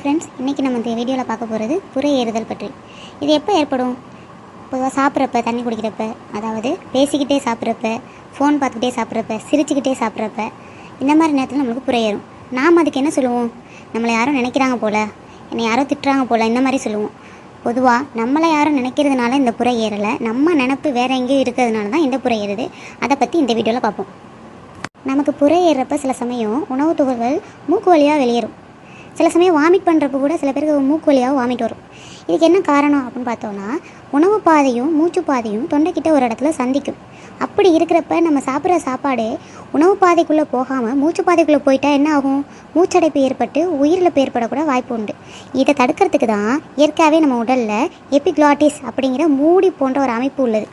Friends இன்னைக்கு நம்ம இந்த வீடியோவில் பார்க்க போகிறது புரை ஏறுதல் பற்றி. இது எப்போ ஏற்படும்? பொதுவாக சாப்பிட்றப்ப தண்ணி குடிக்கிறப்ப அதாவது பேசிக்கிட்டே சாப்பிட்றப்ப ஃபோன் பார்த்துக்கிட்டே சாப்பிட்றப்ப சிரிச்சுக்கிட்டே சாப்பிட்றப்ப இந்த மாதிரி நேரத்தில் நம்மளுக்கு புரை ஏறும். நாம் அதுக்கு என்ன சொல்லுவோம்? நம்மளை யாரும் நினைக்கிறாங்க போல் என்னை யாரோ திட்டுறாங்க போல் இந்த மாதிரி சொல்லுவோம். பொதுவாக நம்மளை யாரும் நினைக்கிறதுனால இந்த புறை ஏறலை நம்ம நினப்பு வேறு எங்கேயும் இருக்கிறதுனால தான் இந்த புரை ஏறுது. அதை பற்றி இந்த வீடியோவில் பார்ப்போம். நமக்கு புரை ஏறுறப்ப சில சமயம் உணவு துகள்கள் மூக்கு வழியாக வெளியேறும். சில சமயம் வாமிட் பண்ணுறப்ப கூட சில பேருக்கு மூக்கு வழியாக வாமிட் வரும். இதுக்கு என்ன காரணம் அப்படின்னு பார்த்தோன்னா உணவு பாதையும் மூச்சு பாதையும் தொண்டைக்கிட்ட ஒரு இடத்துல சந்திக்கும். அப்படி இருக்கிறப்ப நம்ம சாப்பிட்ற சாப்பாடு உணவு பாதைக்குள்ளே போகாமல் மூச்சு பாதைக்குள்ளே போயிட்டா என்ன ஆகும்? மூச்சடைப்பு ஏற்பட்டு உயிரிழப்பு ஏற்படக்கூட வாய்ப்பு உண்டு. இதை தடுக்கிறதுக்கு தான் இயற்கையாகவே நம்ம உடலில் எபிக்ளாட்டிஸ் அப்படிங்கிற மூடி போன்ற ஒரு அமைப்பு உள்ளது.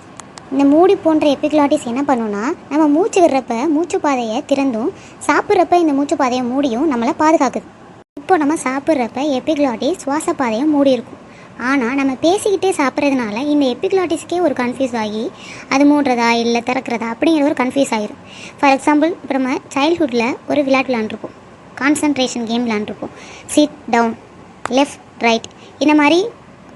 இந்த மூடி போன்ற எபிக்ளாட்டிஸ் என்ன பண்ணுன்னா நம்ம மூச்சு விடுறப்ப மூச்சு பாதையை திறந்தும் சாப்பிட்றப்ப இந்த மூச்சு பாதையை மூடியும் நம்மளை பாதுகாக்குது. இப்போ நம்ம சாப்பிட்றப்ப எபிக்ளாட்டிஸ் சுவாசப்பாதையை மூடி இருக்கும் ஆனால் நம்ம பேசிக்கிட்டே சாப்பிட்றதுனால இந்த எபிக்ளாட்டிஸ்க்கே ஒரு கன்ஃபியூஸ் ஆகி அது மூடுறதா இல்லை திறக்கிறதா அப்படிங்கிற ஒரு கன்ஃபியூஸ் ஆகிரும் ஃபார் எக்ஸாம்பிள் இப்போ நம்ம சைல்ட்ஹுட்டில் ஒரு விளையாட்டு விளாண்டுருப்போம் கான்சன்ட்ரேஷன் கேம் விளாண்டுருப்போம் சிட் டவுன் லெஃப்ட் ரைட் இந்த மாதிரி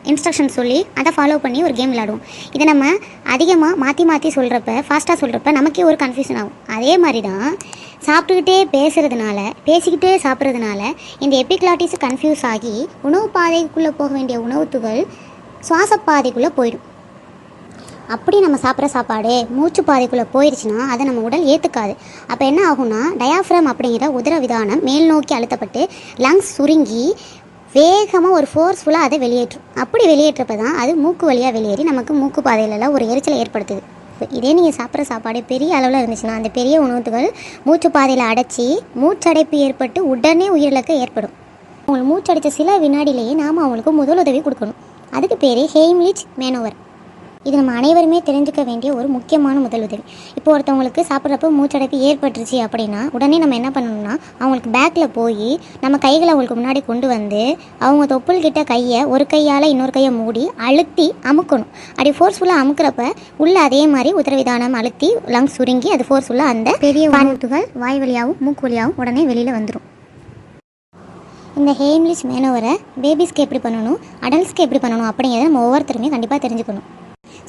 இன்ஸ்ட்ரக்ஷன் சொல்லி அதை ஃபாலோ பண்ணி ஒரு கேம் விளாடுவோம் இதை நம்ம அதிகமாக மாற்றி மாற்றி சொல்கிறப்ப ஃபாஸ்ட்டாக சொல்கிறப்ப நமக்கே ஒரு கன்ஃபியூஷன் ஆகும். அதே மாதிரி தான் சாப்பிட்டுக்கிட்டே பேசுகிறதுனால பேசிக்கிட்டே சாப்பிட்றதுனால இந்த எபிக்ளாட்டிஸ் கன்ஃபியூஸ் ஆகி உணவு பாதைக்குள்ளே போக வேண்டிய உணவு துகள் சுவாச பாதைக்குள்ளே போயிடும். அப்படி நம்ம சாப்பிட்ற சாப்பாடு மூச்சு பாதைக்குள்ளே போயிடுச்சுன்னா அதை நம்ம உடல் ஏற்றுக்காது அப்போ என்ன ஆகும்னா டயாஃப்ரம் அப்படிங்கிற உதரவிதானம் மேல் நோக்கி அழுத்தப்பட்டு லங்ஸ் சுருங்கி வேகமாக ஒரு ஃபோர்ஸ்ஃபுல்லாக அதை வெளியேற்றும். அப்படி வெளியேற்றப்ப தான் அது மூக்கு வழியாக வெளியேறி நமக்கு மூக்கு பாதையிலலாம் ஒரு எரிச்சலை ஏற்படுத்துது. இதே நீங்கள் சாப்பிட்ற சாப்பாடு பெரிய அளவில் இருந்துச்சுன்னா அந்த பெரிய உணவுகள் மூச்சு பாதையில் அடைச்சி மூச்சடைப்பு ஏற்பட்டு உடனே உயிரிழக்க ஏற்படும். அவங்களுக்கு மூச்சடைச்ச சில வினாடிலேயே நாம் அவங்களுக்கு முதலுதவி கொடுக்கணும். அதுக்கு பேர் ஹெய்ம்லிச் மேனோவர். இது நம்ம அனைவருமே தெரிஞ்சுக்க வேண்டிய ஒரு முக்கியமான முதலுதவி இப்போ ஒருத்தவங்களுக்கு சாப்பிட்றப்ப மூச்சடைப்பு ஏற்பட்டுருச்சு அப்படின்னா உடனே நம்ம என்ன பண்ணணும்னா அவங்களுக்கு பேக்கில் போய் நம்ம கைகளை அவங்களுக்கு முன்னாடி கொண்டு வந்து அவங்க தொப்புள் கிட்ட கையை ஒரு கையால் இன்னொரு கையை மூடி அழுத்தி அமுக்கணும். அப்படி ஃபோர்ஸ்ஃபுல்லாக அமுக்கிறப்ப உள்ள அதே மாதிரி உதரவிதானம் அழுத்தி லங்ஸ் சுருங்கி அது ஃபோர்ஸ்ஃபுல்லாக அந்த பெரிய வானத்துகள் வாய் வழியாகவும் மூக்கு வழியாகவும் உடனே வெளியில் வந்துடும் இந்த ஹேம்லிச் மேனோவரை பேபிஸ்க்கு எப்படி பண்ணணும் அடல்ட்ஸ்க்கு எப்படி பண்ணணும் அப்படிங்கிறத நம்ம ஒவ்வொருத்தருமே கண்டிப்பாக தெரிஞ்சுக்கணும்.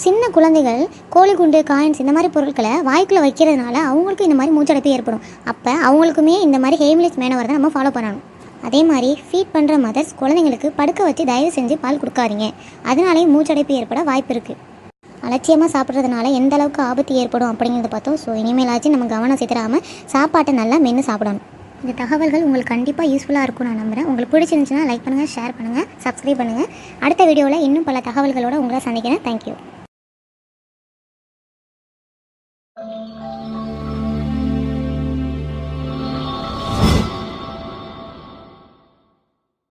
சின்ன குழந்தைகள் கோழிக்குண்டு காயின்ஸ் இந்த மாதிரி பொருட்களை வாய்க்குள்ளே வைக்கிறதுனால அவங்களுக்கும் இந்த மாதிரி மூச்சடைப்பு ஏற்படும். அப்போ அவங்களுக்குமே இந்த மாதிரி ஹேம்லிச் மேனவரை தான் நம்ம ஃபாலோ பண்ணணும். அதே மாதிரி ஃபீட் பண்ணுற மதர்ஸ் குழந்தைங்களுக்கு படுக்க வச்சு தயவு செஞ்சு பால் கொடுக்காதீங்க. அதனாலேயே மூச்சடைப்பு ஏற்பட வாய்ப்பு இருக்குது அலட்சியமாக சாப்பிட்றதுனால எந்த அளவுக்கு ஆபத்து ஏற்படும் அப்படிங்கிறத பார்த்தோம். ஸோ இனிமேலாச்சும் நம்ம கவனம் செலுத்தாமல் சாப்பாட்டை நல்லா மென்று சாப்பிடணும். இந்த தகவல்கள் உங்களுக்கு கண்டிப்பாக யூஸ்ஃபுல்லாக இருக்கும் நான் நம்புகிறேன் உங்களுக்கு பிடிச்சிருந்துச்சுன்னா லைக் பண்ணுங்கள் ஷேர் பண்ணுங்கள் சப்ஸ்கிரைப் பண்ணுங்கள் அடுத்த வீடியோவில் இன்னும் பல தகவல்களோடு உங்களை சந்திக்கிறேன். தேங்க்யூ